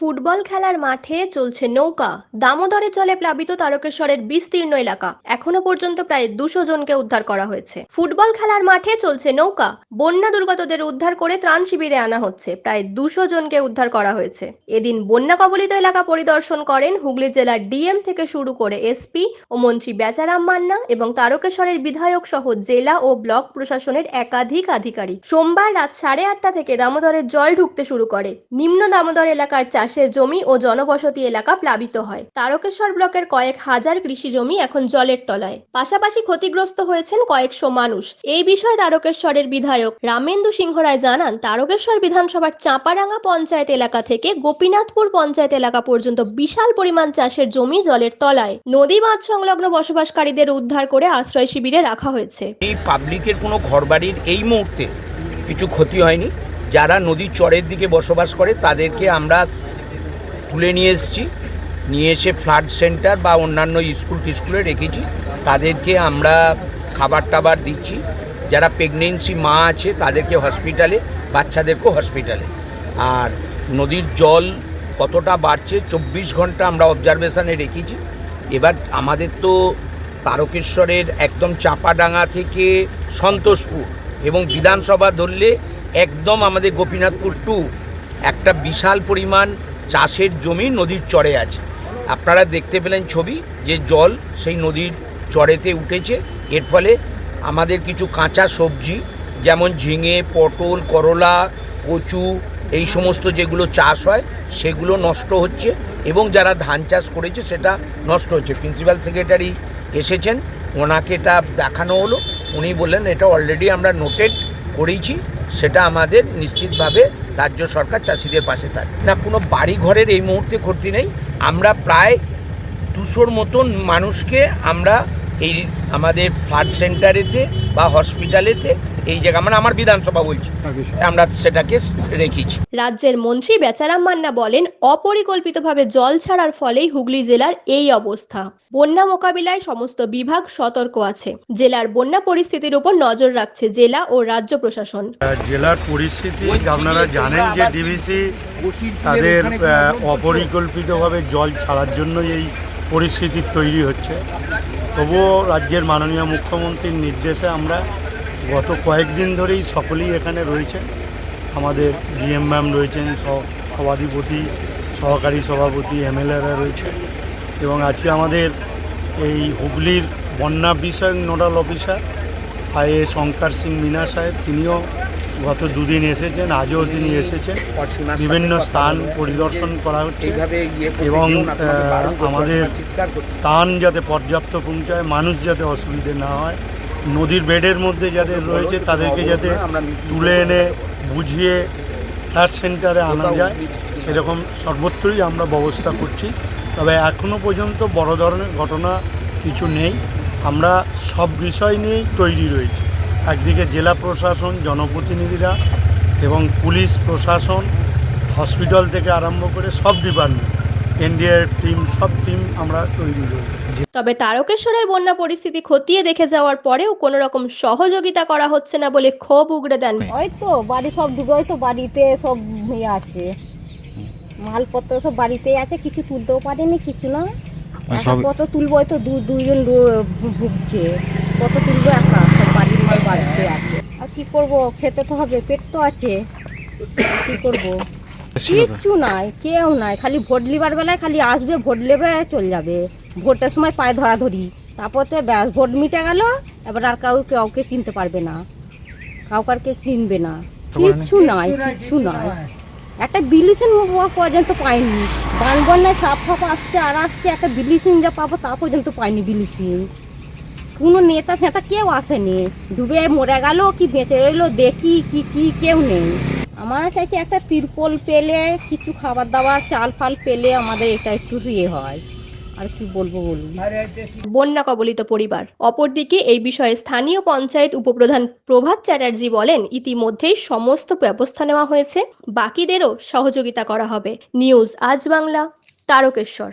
Football খেলার মাঠে চলছে নৌকা। দামোদরে জলে প্লাবিত তারকেশ্বরের বিস্তীর্ণ এলাকা। এখনও পর্যন্ত প্রায় দুশো জনকে উদ্ধার করা হয়েছে। ফুটবল খেলার মাঠে চলছে নৌকা। বন্যা দুর্গতদের উদ্ধার করে ত্রাণ শিবিরে আনা হচ্ছে। প্রায় দুশো জনকে উদ্ধার করা হয়েছে। এদিন বন্যা কবলিত এলাকা পরিদর্শন করেন হুগলি জেলার ডিএম থেকে শুরু করে এসপি ও মন্ত্রী বেচারাম মান্না এবং তারকেশ্বরের বিধায়ক সহ জেলা ও ব্লক প্রশাসনের একাধিক আধিকারিক। সোমবার রাত সাড়ে আটটা থেকে দামোদরের জল ঢুকতে শুরু করে। নিম্ন দামোদর এলাকার চাষের জমি ও জনবসতি এলাকা প্লাবিত হয়। তারকেশ্বর ব্লকের কয়েক হাজার কৃষি জমি এখন জলের তলায়। পাশাপাশি ক্ষতিগ্রস্ত হয়েছেন কয়েকশো মানুষ। এই বিষয়ে তারকেশ্বরের বিধায়ক রামেন্দু সিংহ রায় জানান, তারকেশ্বর বিধানসভার চাঁপারাঙ্গা পঞ্চায়েত এলাকা থেকে গোপীনাথপুর পঞ্চায়েত এলাকা পর্যন্ত বিশাল পরিমাণ চাষের জমি জলের তলায় নদী বাঁধ সংলগ্ন বসবাসকারীদের উদ্ধার করে আশ্রয় শিবিরে রাখা হয়েছে। এই পাবলিকের কোনো ঘরবাড়ির এই মুহূর্তে কিছু ক্ষতি হয়নি। যারা নদীর চরের দিকে বসবাস করে, তাদেরকে আমরা তুলে নিয়ে এসেছি। নিয়ে এসে ফ্লাড সেন্টার বা অন্যান্য স্কুল টিস্কুলে রেখেছি। তাদেরকে আমরা খাবার টাবার দিচ্ছি। যারা প্রেগনেন্সি মা আছে, তাদেরকে হসপিটালে, বাচ্চাদেরকেও হসপিটালে। আর নদীর জল কতটা বাড়ছে, চব্বিশ ঘণ্টা আমরা অবজারভেশনে রেখেছি। এবার আমাদের তো তারকেশ্বরের একদম চাপাডাঙ্গা থেকে সন্তোষপুর এবং বিধানসভা ধরলে একদম আমাদের গোপীনাথপুর টু একটা বিশাল পরিমাণ চাষের জমি নদীর চরে আছে। আপনারা দেখতে পেলেন ছবি, যে জল সেই নদীর চরেতে উঠেছে। এর ফলে আমাদের কিছু কাঁচা সবজি, যেমন ঝিঙে, পটল, করলা, কচু, এই সমস্ত যেগুলো চাষ হয়, সেগুলো নষ্ট হচ্ছে এবং যারা ধান চাষ করেছে সেটা নষ্ট হচ্ছে। প্রিন্সিপাল সেক্রেটারি এসেছেন, ওনাকে এটা দেখানো হলো। উনি বললেন, এটা অলরেডি আমরা নোটেড করেছি সেটা আমাদের নিশ্চিতভাবে রাজ্য সরকার চাষিদের পাশে থাকে। না, কোনো বাড়ি ঘরের এই মুহূর্তে ক্ষতি নেই। আমরা প্রায় দুশোর মতন মানুষকে আমরা এই আমাদের ফ্লাড সেন্টারেতে বা হসপিটালেতে এই জায়গা মানে আমার বিধানসভা বলছি। আমরা সেটাকে রেখেছি। রাজ্যের মন্ত্রী বেচারাম মান্না বলেন অপরিকল্পিতভাবে জল ছাড়ার ফলেই হুগলি জেলার এই অবস্থা। বন্যা মোকাবিলায় সমস্ত বিভাগ সতর্ক আছে। জেলার বন্যা পরিস্থিতির উপর নজর রাখছে জেলা ও রাজ্য প্রশাসন। জেলার পরিস্থিতি আপনারা জানেন যে ডিভিসি তাদের অপরিকল্পিতভাবে জল ছাড়ার জন্য এই পরিস্থিতি তৈরি হচ্ছে। তবুও রাজ্যের মাননীয় মুখ্যমন্ত্রীর নির্দেশে আমরা গত কয়েকদিন ধরেই সকলেই এখানে রয়েছে আমাদের ডিএম ম্যাম রয়েছেন সভাধিপতি সহকারী সভাপতি এমএলএরা রয়েছে এবং আজকে আমাদের এই হুগলির বন্যা বিষয়ক nodal officer IAS Shankar Singh Meena সাহেব তিনিও গত দুদিন এসেছেন আজও তিনি এসেছেন। বিভিন্ন স্থান পরিদর্শন করা হচ্ছে এবং, আমাদের স্থান যাতে পর্যাপ্ত পৌঁছায় মানুষ যাতে অসুবিধে না হয় নদীর বেডের মধ্যে যাদের রয়েছে, তাদেরকে যাতে তুলে এনে বুঝিয়ে ফ্ল্যাট সেন্টারে আনা যায়, সেরকম সর্বত্রই আমরা ব্যবস্থা করছি। তবে এখনও পর্যন্ত বড় ধরনের ঘটনা কিছু নেই। আমরা সব বিষয় নিয়েই তৈরি রয়েছি। একদিকে জেলা প্রশাসন, জনপ্রতিনিধিরা এবং পুলিশ প্রশাসন, হসপিটাল থেকে আরম্ভ করে সব ডিপার্টমেন্ট। এনডিআর টিম সব টিম আমরা তৈরি রয়েছি তবে তারকেশ্বরের বন্যা পরিস্থিতি খতিয়ে দেখে যাওয়ার পরেও কোনো রকম সহযোগিতা করা হচ্ছে না বলে ক্ষোভ উগড়ে দেন ওই তো বাড়ি সব ডুবে ওই তো বাড়িতে সব ইয়ে আছে। মালপত্র সব বাড়িতেই আছে কিছু তুলতেও পারেনি কিছু না। একা কত তুলবো তো দু দুইজন রো- ভুগছে। কত তুলবো একা সব বাড়ির মাল বাড়িতে আছে। আর কি করব খেতে তো হবে পেট তো আছে। কি করব? কিচ্ছু নাই কেউ নাই খালি ভোট লিবার বেলায় খালি আসবে ভোট নেবে চলে যাবে। ভোটের সময় পায়ে ধরাধরি। তারপরে ব্যাস ভোট মিটে গেল এবার আর কাউ কাউকে চিনতে পারবে না। কাউকারকে চিনবে না। কিচ্ছু নাই কিচ্ছু নাই। একটা বিলিসিন পর্যন্ত পাইনি। বান বন্যায় সাপ ফাপ আসছে আর আসছে একটা বিলিসিন যা পাবো তা পর্যন্ত পাইনি বিলিসিন কোনো নেতা ফেতা কেউ আসেনি। ডুবে মরে গেল কি বেঁচে রইল দেখি কি কি কেউ নেই। আমার চাইছে একটা তিরপল পেলে, কিছু খাবার দাবার, চাল ফাল পেলে আমাদের এটা একটু ইয়ে হয়। আর কি বলব বলুন? বন্যা কবলিত পরিবার। অপরদিকে এই বিষয়ে স্থানীয় পঞ্চায়েত উপপ্রধান প্রভাত চ্যাটার্জি বলেন, ইতিমধ্যেই সমস্ত ব্যবস্থা নেওয়া হয়েছে। বাকিদেরও সহযোগিতা করা হবে। নিউজ আজ বাংলা, তারকেশ্বর।